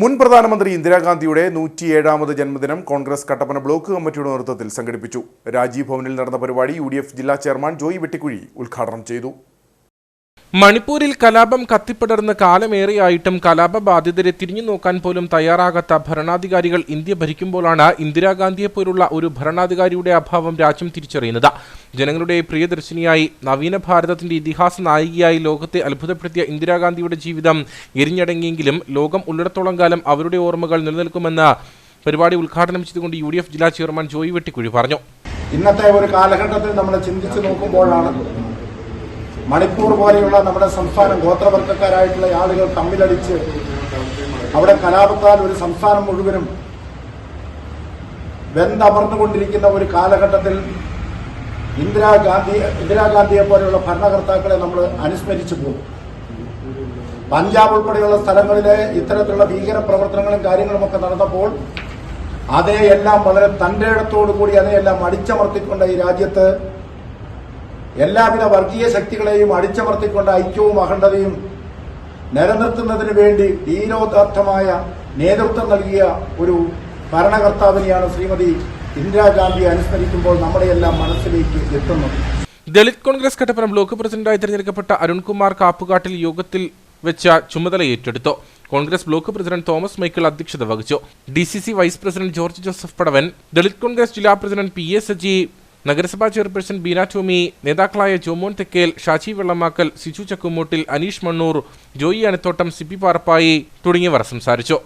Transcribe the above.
മുൻ പ്രധാനമന്ത്രി ഇന്ദിരാഗാന്ധിയുടെ നൂറ്റിയേഴാമത് ജന്മദിനം കോൺഗ്രസ് കട്ടപ്പന ബ്ലോക്ക് കമ്മിറ്റിയുടെ നേതൃത്വത്തിൽ സംഘടിപ്പിച്ചു. രാജീവ് ഭവനിൽ നടന്ന പരിപാടി യു ജില്ലാ ചെയർമാൻ ജോയി വെട്ടിക്കുഴി ഉദ്ഘാടനം ചെയ്തു. മണിപ്പൂരിൽ കലാപം കത്തിപ്പടർന്ന് കാലമേറെയായിട്ടും കലാപ ബാധിതരെ തിരിഞ്ഞു നോക്കാൻ പോലും തയ്യാറാകാത്ത ഭരണാധികാരികൾ ഇന്ത്യ ഭരിക്കുമ്പോഴാണ് ഇന്ദിരാഗാന്ധിയെപ്പോലുള്ള ഒരു ഭരണാധികാരിയുടെ അഭാവം രാജ്യം തിരിച്ചറിയുന്നത്. ജനങ്ങളുടെ പ്രിയദർശിനിയായി നവീന ഭാരതത്തിന്റെ ഇതിഹാസ നായികയായി ലോകത്തെ അത്ഭുതപ്പെടുത്തിയ ഇന്ദിരാഗാന്ധിയുടെ ജീവിതം എരിഞ്ഞടങ്ങിയെങ്കിലും ലോകം ഉള്ളിടത്തോളം കാലം അവരുടെ ഓർമ്മകൾ നിലനിൽക്കുമെന്ന് പരിപാടി ഉദ്ഘാടനം ചെയ്തുകൊണ്ട് യു ജില്ലാ ചെയർമാൻ ജോയി വെട്ടിക്കുഴി പറഞ്ഞു. ഇന്നത്തെ ഒരു കാലഘട്ടത്തിൽ നമ്മൾ ചിന്തിച്ചു നോക്കുമ്പോഴാണ് മണിപ്പൂർ പോലെയുള്ള നമ്മുടെ സംസ്ഥാനം ഗോത്രവർഗക്കാരായിട്ടുള്ള ആളുകൾ തമ്മിലടിച്ച് അവിടെ കലാപത്താൽ ഒരു സംസ്ഥാനം മുഴുവനും വെന്തമർന്നുകൊണ്ടിരിക്കുന്ന ഒരു കാലഘട്ടത്തിൽ ഇന്ദിരാഗാന്ധി ഇന്ദിരാഗാന്ധിയെ പോലെയുള്ള ഭരണകർത്താക്കളെ നമ്മൾ അനുസ്മരിച്ചു പോകും. പഞ്ചാബ് ഉൾപ്പെടെയുള്ള സ്ഥലങ്ങളിലെ ഇത്തരത്തിലുള്ള ഭീകര പ്രവർത്തനങ്ങളും കാര്യങ്ങളുമൊക്കെ നടന്നപ്പോൾ അതേയെല്ലാം വളരെ തന്റെ ഇടത്തോടു കൂടി അതേയെല്ലാം അടിച്ചമർത്തിക്കൊണ്ട് ഈ രാജ്യത്ത് എല്ലാവിധ വർഗീയ ശക്തികളെയും അടിച്ചമർത്തിക്കൊണ്ട് ഐക്യവും അഖണ്ഡതയും നിലനിർത്തുന്നതിന് വേണ്ടി ധീരോദാർത്ഥമായ നേതൃത്വം നൽകിയ ഒരു ഭരണകർത്താവിനെയാണ് ശ്രീമതി ഇന്ദിരാഗാന്ധിയെ അനുസ്മരിക്കുമ്പോൾ നമ്മുടെയെല്ലാം മനസ്സിലേക്ക് എത്തുന്നത്. ദളിത് കോൺഗ്രസ് ഘട്ടപ്പുറം ബ്ലോക്ക് പ്രസിഡന്റായി തിരഞ്ഞെടുക്കപ്പെട്ട അരുൺകുമാർ കാപ്പുകാട്ടിൽ യോഗത്തിൽ വെച്ച ചുമതല ഏറ്റെടുത്തു. Congress block president Thomas Michael അധ്യക്ഷത വഹിച്ചു. D C C vice president George Joseph Padavan Dalit Congress ജില്ലാ പ്രസിഡന്റ് പി എസ് സജി നഗരസഭാ ചെയർപേഴ്സൺ ബീന ടോമി നേതാക്കളായ ജോമോൻ തെക്കേൽ ഷാജി വെള്ളമാക്കൽ സിജു ചക്കുമൂട്ടിൽ അനീഷ് മണ്ണൂർ ജോയി അനത്തോട്ടം സിപ്പി പാറപ്പായി തുടങ്ങിയവർ സംസാരിച്ചു.